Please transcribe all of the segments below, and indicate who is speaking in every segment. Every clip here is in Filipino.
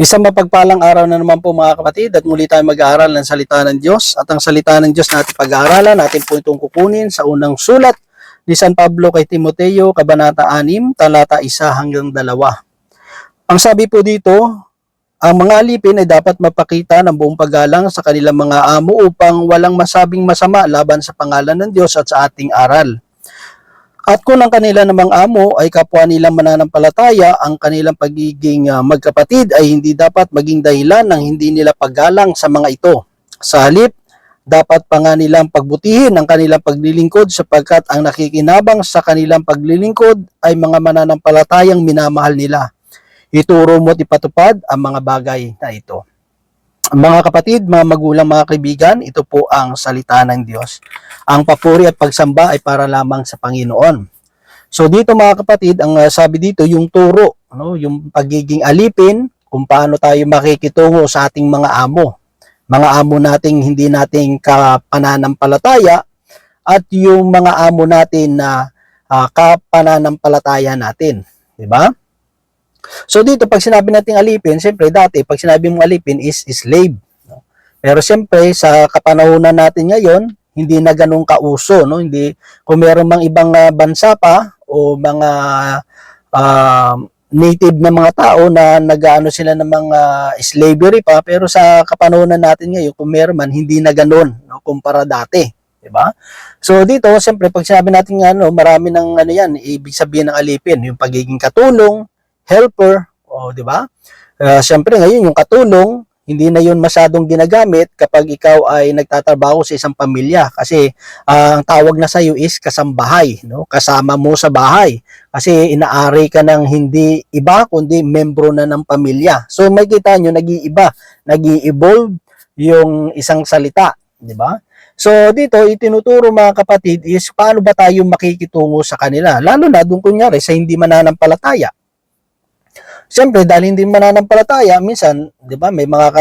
Speaker 1: Isang mapagpalang araw na naman po mga kapatid at muli tayo mag-aaral ng salita ng Diyos at ang salita ng Diyos natin pag-aaralan natin po itong kukunin sa unang sulat ni San Pablo kay Timoteo, Kabanata 6, talata 1 hanggang 2. Ang sabi po dito, ang mga alipin ay dapat mapakita ng buong paggalang sa kanilang mga amo upang walang masabing masama laban sa pangalan ng Diyos at sa ating aral. At kung ang kanila namang amo ay kapwa nilang mananampalataya, ang kanilang pagiging ah, magkapatid ay hindi dapat maging dahilan ng hindi nila paggalang sa mga ito. Sa halip, dapat pa nga nilang pagbutihin ang kanilang paglilingkod sapagkat ang nakikinabang sa kanilang paglilingkod ay mga mananampalatayang minamahal nila. Ituro mo at ipatupad ang mga bagay na ito. Mga kapatid, mga magulang, mga kaibigan, ito po ang salita ng Diyos. Ang papuri at pagsamba ay para lamang sa Panginoon. So dito mga kapatid, ang uh, sabi dito yung turo, no, yung pagiging alipin, kung paano tayo makikitungo sa ating mga amo. Mga amo nating hindi nating kapananampalataya at yung mga amo natin na uh, kapananampalataya natin, di ba? So dito pag sinabi nating alipin, siyempre dati pag sinabi mong alipin is slave. No? Pero siyempre sa kapanahunan natin ngayon, hindi na ganun kauso, no? Hindi kung meron mang ibang uh, bansa pa o mga uh, native na mga tao na nagaano sila ng mga slavery pa, pero sa kapanahunan natin ngayon, kung meron man hindi na ganun, no? kumpara dati. 'di ba? So dito, siyempre pag sinabi natin ano, marami ng ano 'yan, ibig sabihin ng alipin, yung pagiging katulong, helper, o di ba? Uh, Siyempre ngayon yung katulong, hindi na yun masyadong ginagamit kapag ikaw ay nagtatrabaho sa isang pamilya kasi uh, ang tawag na sa iyo is kasambahay, no? Kasama mo sa bahay kasi inaari ka ng hindi iba kundi membro na ng pamilya. So makikita nyo nag-iiba, nag-evolve yung isang salita, di ba? So dito itinuturo mga kapatid is paano ba tayo makikitungo sa kanila lalo na doon kunyari sa hindi mananampalataya. Siyempre, dahil hindi mananampalataya, minsan, di ba, may mga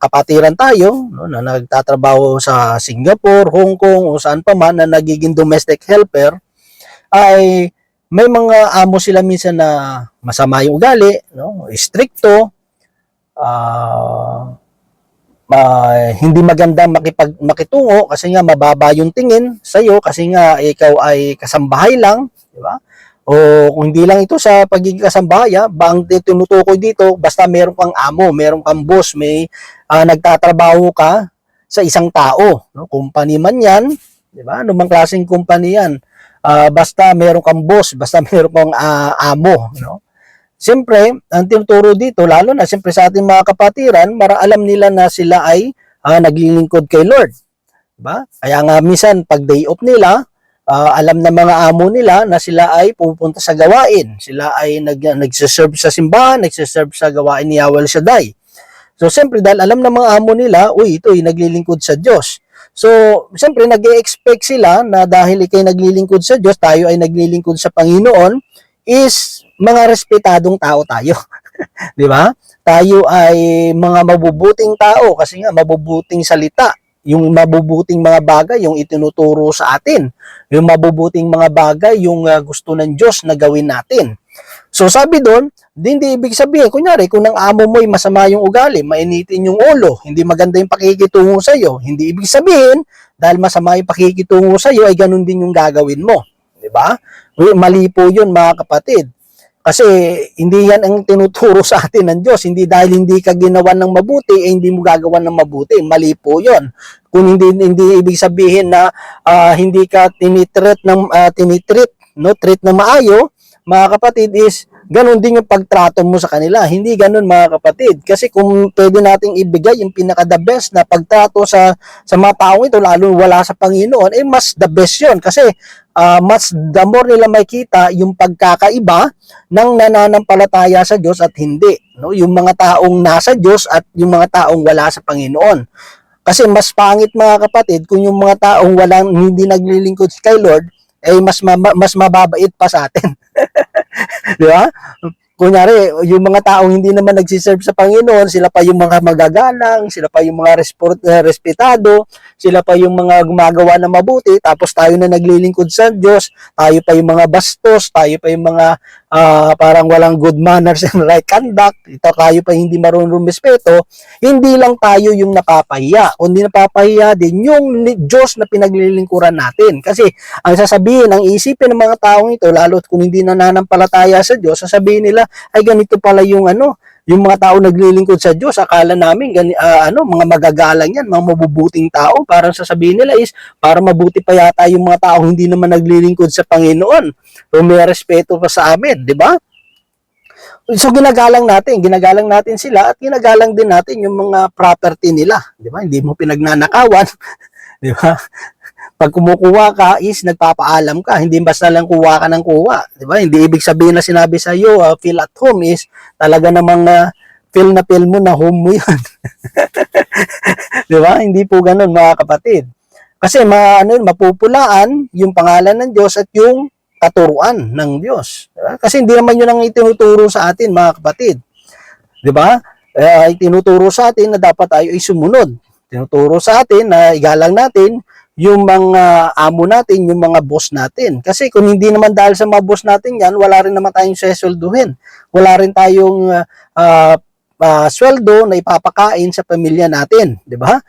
Speaker 1: kapatiran tayo no, na nagtatrabaho sa Singapore, Hong Kong, o saan pa man na nagiging domestic helper, ay may mga amo sila minsan na masama yung ugali, no, stricto, uh, uh, hindi maganda makipag, makitungo kasi nga mababa yung tingin sa iyo kasi nga ikaw ay kasambahay lang, di ba? O kung hindi lang ito sa pagiging kasambaya, bang tinutukoy dito, basta meron kang amo, meron kang boss, may uh, nagtatrabaho ka sa isang tao, no? Company man 'yan, 'di ba? Ano mang klaseng company 'yan? Uh, basta meron kang boss, basta meron kang uh, amo, no? Siyempre, ang tinuturo dito, lalo na siyempre sa ating mga kapatiran, para alam nila na sila ay uh, naglilingkod kay Lord. Diba? Kaya nga minsan, pag day off nila, uh, alam ng mga amo nila na sila ay pupunta sa gawain. Sila ay nag, nagsiserve sa simbahan, nagsiserve sa gawain ni Yahweh Shaddai. So, siyempre, dahil alam ng mga amo nila, uy, ito ay naglilingkod sa Diyos. So, siyempre, nag expect sila na dahil ikay naglilingkod sa Diyos, tayo ay naglilingkod sa Panginoon, is mga respetadong tao tayo. Di ba? Tayo ay mga mabubuting tao kasi nga mabubuting salita yung mabubuting mga bagay yung itinuturo sa atin. Yung mabubuting mga bagay yung uh, gusto ng Diyos na gawin natin. So sabi doon, hindi ibig sabihin, kunyari, kung ang amo mo ay masama yung ugali, mainitin yung ulo, hindi maganda yung pakikitungo sa iyo, hindi ibig sabihin, dahil masama yung pakikitungo sa iyo, ay ganun din yung gagawin mo. Di ba? Mali po yun mga kapatid. Kasi hindi yan ang tinuturo sa atin ng Diyos. Hindi dahil hindi ka ginawan ng mabuti, eh, hindi mo gagawan ng mabuti. Mali po yun. Kung hindi, hindi ibig sabihin na uh, hindi ka tinitreat, ng, uh, tinitreat, no, treat na maayo, mga kapatid, is ganun din yung pagtrato mo sa kanila. Hindi ganun mga kapatid. Kasi kung pwede nating ibigay yung pinaka the best na pagtrato sa sa mga taong ito, lalo wala sa Panginoon, eh mas the best yun. Kasi uh, mas the more nila makita yung pagkakaiba ng nananampalataya sa Diyos at hindi. No? Yung mga taong nasa Diyos at yung mga taong wala sa Panginoon. Kasi mas pangit mga kapatid kung yung mga taong walang hindi naglilingkod kay Lord ay eh mas ma- mas mababait pa sa atin. Di ba? Kunyari, yung mga taong hindi naman nagsiserve sa Panginoon, sila pa yung mga magagalang, sila pa yung mga eh, respetado, sila pa yung mga gumagawa na mabuti, tapos tayo na naglilingkod sa Diyos, tayo pa yung mga bastos, tayo pa yung mga ah, parang walang good manners and right conduct, ito tayo pa hindi marunong rumispeto, hindi lang tayo yung napapahiya, kundi napapahiya din yung Diyos na pinaglilingkuran natin. Kasi ang sasabihin, ang isipin ng mga taong ito, lalo kung hindi nananampalataya sa Diyos, sasabihin nila, ay ganito pala yung ano, yung mga tao naglilingkod sa Diyos, akala namin gani, ah, ano, mga magagalang yan, mga mabubuting tao, parang sasabihin nila is, para mabuti pa yata yung mga tao hindi naman naglilingkod sa Panginoon, o may respeto pa sa amin, di ba? So ginagalang natin, ginagalang natin sila at ginagalang din natin yung mga property nila, di ba? Hindi mo pinagnanakawan, di ba? Pag kumukuha ka is nagpapaalam ka, hindi basta lang kuha ka ng kuha, di ba? Hindi ibig sabihin na sinabi sa iyo, uh, feel at home is talaga namang uh, feel na feel mo na home mo 'yun. di ba? Hindi po ganoon mga kapatid. Kasi ma, ano, mapupulaan yung pangalan ng Diyos at yung katuruan ng Diyos. Di ba? Kasi hindi naman yun ang itinuturo sa atin, mga kapatid. Di ba? Eh, itinuturo sa atin na dapat tayo ay sumunod. Tinuturo sa atin na igalang natin yung mga amo natin, yung mga boss natin. Kasi kung hindi naman dahil sa mga boss natin yan, wala rin naman tayong sesolduhin. Wala rin tayong ah, ah, sweldo na ipapakain sa pamilya natin. Di ba?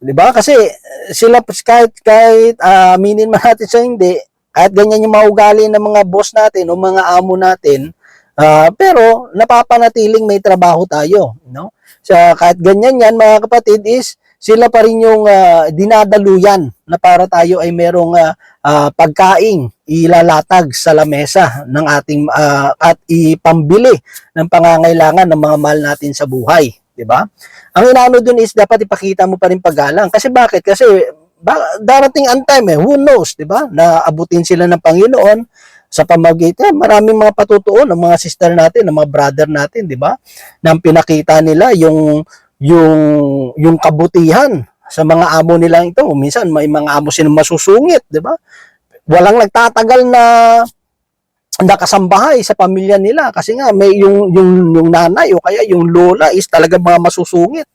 Speaker 1: 'Di ba? Kasi eh, sila kahit kahit ah, aminin man natin sa hindi, kahit ganyan yung maugali ng mga boss natin o mga amo natin, ah, pero napapanatiling may trabaho tayo, no? Sa kahit ganyan yan mga kapatid is sila pa rin yung ah, dinadaluyan na para tayo ay merong ah, ah, pagkaing ilalatag sa lamesa ng ating ah, at ipambili ng pangangailangan ng mga mahal natin sa buhay, 'di ba? Ang inaano dun is dapat ipakita mo pa rin paggalang. Kasi bakit? Kasi ba, darating ang time eh, who knows, 'di ba? Na abutin sila ng Panginoon sa pamagitan maraming mga patutuon ng mga sister natin, ng mga brother natin, 'di ba? Nang pinakita nila yung yung yung kabutihan sa mga amo nila ito. Minsan may mga amo silang masusungit, 'di ba? Walang nagtatagal na nakasambahay sa pamilya nila kasi nga may yung yung yung nanay o kaya yung lola is talaga mga masusungit,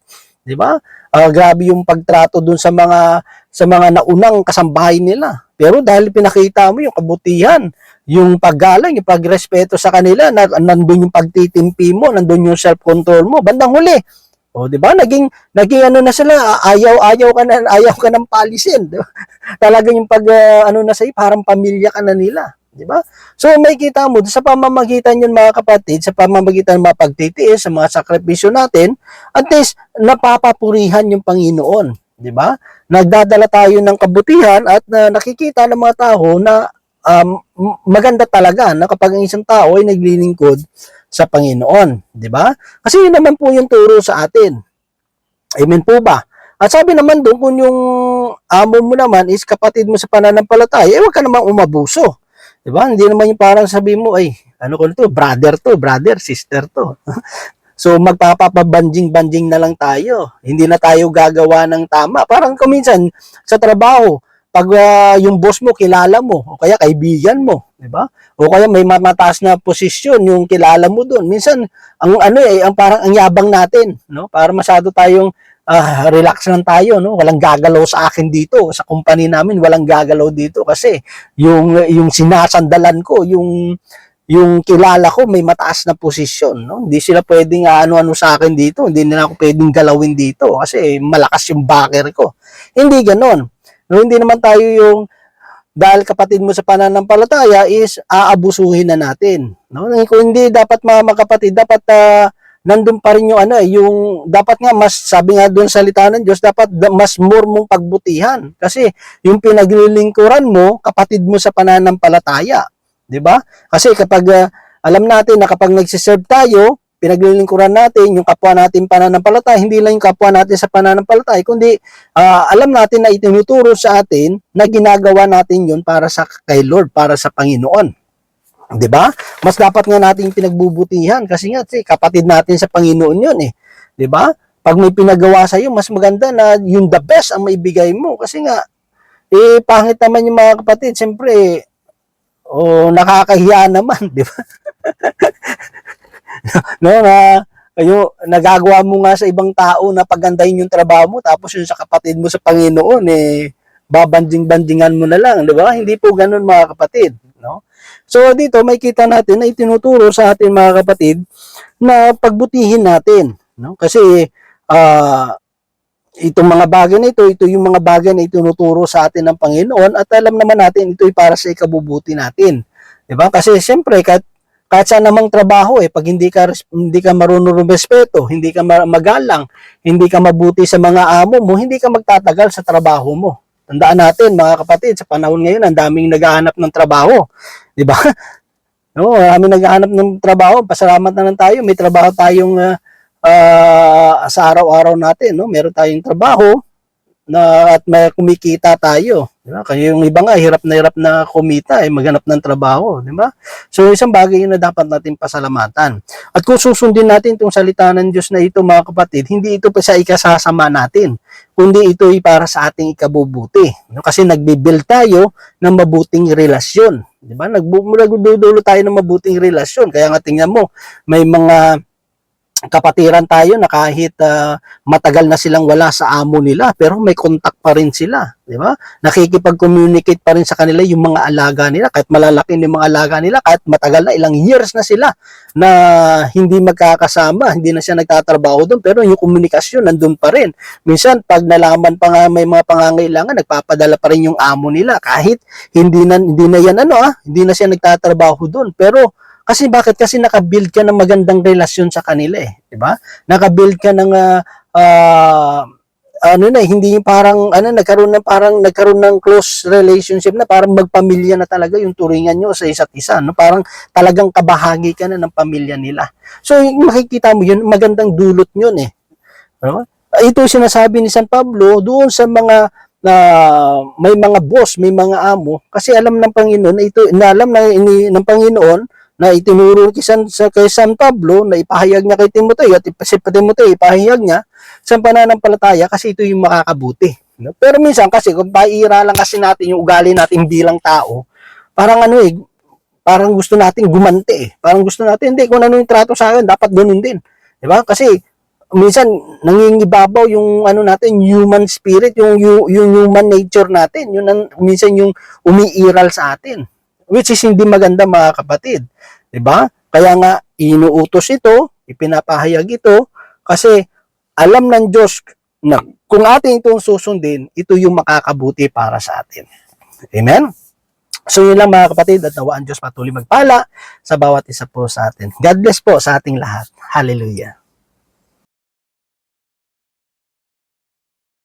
Speaker 1: 'di ba? Ah, grabe yung pagtrato dun sa mga sa mga naunang kasambahay nila. Pero dahil pinakita mo yung kabutihan, yung paggalang, yung pagrespeto sa kanila, na, nandun yung pagtitimpi mo, nandun yung self-control mo, bandang huli. O, di ba? Naging, naging ano na sila, ayaw-ayaw ka na, ayaw ka ng palisin. Di ba? Talagang yung pag, ah, ano na sa'yo, parang pamilya ka na nila. Di ba? So, may kita mo, sa pamamagitan yun mga kapatid, sa pamamagitan ng mga pagtitiis, sa mga sakripisyo natin, at least, napapapurihan yung Panginoon. Di ba? Nagdadala tayo ng kabutihan at na nakikita ng mga tao na um, maganda talaga na kapag ang isang tao ay naglilingkod sa Panginoon, 'di ba? Kasi yun naman po yung turo sa atin. Amen po ba? At sabi naman doon kung yung amo mo naman is kapatid mo sa pananampalataya, eh wag ka namang umabuso. 'Di ba? Hindi naman yung parang sabi mo ay ano ko to, brother to, brother, sister to. So magpapapabanjing-banjing na lang tayo. Hindi na tayo gagawa ng tama. Parang kuminsan sa trabaho, pag ah, yung boss mo kilala mo o kaya kaibigan mo, 'di ba? O kaya may mataas na posisyon yung kilala mo doon. Minsan ang ano eh, ang parang ang yabang natin, no? Para masyado tayong ah, relax lang tayo, no? Walang gagalaw sa akin dito, sa company namin walang gagalaw dito kasi yung yung sinasandalan ko, yung yung kilala ko may mataas na posisyon, no? Hindi sila pwedeng ano-ano sa akin dito, hindi nila ako pwedeng galawin dito kasi malakas yung backer ko. Hindi ganoon. No, hindi naman tayo yung dahil kapatid mo sa pananampalataya is aabusuhin na natin. No? Kung hindi dapat mga magkapatid, dapat ah, nandun pa rin yung ano eh, yung dapat nga mas sabi nga doon sa salita ng Diyos, dapat da- mas more mong pagbutihan kasi yung pinaglilingkuran mo, kapatid mo sa pananampalataya. 'di ba? Kasi kapag ah, alam natin na kapag nagsiserve tayo, pinaglilingkuran natin yung kapwa natin pananampalataya, hindi lang yung kapwa natin sa pananampalataya, kundi ah, alam natin na itinuturo sa atin na ginagawa natin yun para sa kay Lord, para sa Panginoon. 'Di ba? Mas dapat nga natin pinagbubutihan kasi nga si kapatid natin sa Panginoon yun eh. 'Di ba? Pag may pinagawa sa iyo, mas maganda na yung the best ang maibigay mo kasi nga eh pangit naman yung mga kapatid, siyempre o nakakahiya naman, di ba? No, na kayo nagagawa mo nga sa ibang tao na pagandahin yung trabaho mo tapos yung sa kapatid mo sa Panginoon eh babanding-bandingan mo na lang, di ba? Hindi po ganun mga kapatid, no? So dito may kita natin na itinuturo sa atin mga kapatid na pagbutihin natin, no? Kasi ah itong mga bagay na ito, ito yung mga bagay na itinuturo sa atin ng Panginoon at alam naman natin ito ay para sa ikabubuti natin. 'Di ba? Kasi siyempre kahit kahit saan namang trabaho eh pag hindi ka hindi ka marunong rumespeto, hindi ka ma- magalang, hindi ka mabuti sa mga amo mo, hindi ka magtatagal sa trabaho mo. Tandaan natin mga kapatid, sa panahon ngayon ang daming naghahanap ng trabaho, 'di ba? No, marami naghahanap ng trabaho. Pasalamat na lang tayo, may trabaho tayong ah, ah, sa araw-araw natin, no? Meron tayong trabaho na at may kumikita tayo. Di ba? Kaya yung iba nga, hirap na hirap na kumita, eh, maghanap ng trabaho. Di ba? So, isang bagay yun na dapat natin pasalamatan. At kung susundin natin itong salita ng Diyos na ito, mga kapatid, hindi ito pa sa ikasasama natin, kundi ito ay para sa ating ikabubuti. Kasi nagbibuild tayo ng mabuting relasyon. Di ba? Nagdudulo tayo ng mabuting relasyon. Kaya nga tingnan mo, may mga kapatiran tayo na kahit ah, matagal na silang wala sa amo nila pero may contact pa rin sila, di ba? Nakikipag-communicate pa rin sa kanila yung mga alaga nila kahit malalaki yung mga alaga nila kahit matagal na ilang years na sila na hindi magkakasama, hindi na siya nagtatrabaho doon pero yung komunikasyon nandun pa rin. Minsan pag nalaman pa nga may mga pangangailangan, nagpapadala pa rin yung amo nila kahit hindi na hindi na yan ano ah, hindi na siya nagtatrabaho doon pero kasi bakit? Kasi nakabuild ka ng magandang relasyon sa kanila eh, 'di ba? Nakabuild ka ng ah, ah, ano na, eh, hindi yung parang ano nagkaroon ng parang nagkaroon ng close relationship na parang magpamilya na talaga yung turingan nyo sa isa't isa, no? Parang talagang kabahagi ka na ng pamilya nila. So, makikita mo yun, magandang dulot yun eh. No? Ito yung sinasabi ni San Pablo doon sa mga na may mga boss, may mga amo, kasi alam ng Panginoon na ito, na alam na ini, ng Panginoon na itinuro sa, kay San Pablo na ipahayag niya kay Timoteo at si Timoteo ipahayag niya sa pananampalataya kasi ito yung makakabuti. No? Pero minsan kasi kung paira lang kasi natin yung ugali natin bilang tao, parang ano eh, parang gusto natin gumante eh. Parang gusto natin, hindi, kung ano yung trato sa akin, dapat ganun din. Di ba? Kasi minsan nangingibabaw yung ano natin, human spirit, yung, yung, yung human nature natin. Yun ang, minsan yung umiiral sa atin. Which is hindi maganda mga kapatid. 'Di ba? Kaya nga inuutos ito, ipinapahayag ito kasi alam ng Diyos na kung atin itong susundin, ito yung makakabuti para sa atin. Amen? So yun lang mga kapatid at nawaan Diyos patuloy magpala sa bawat isa po sa atin. God bless po sa ating lahat. Hallelujah.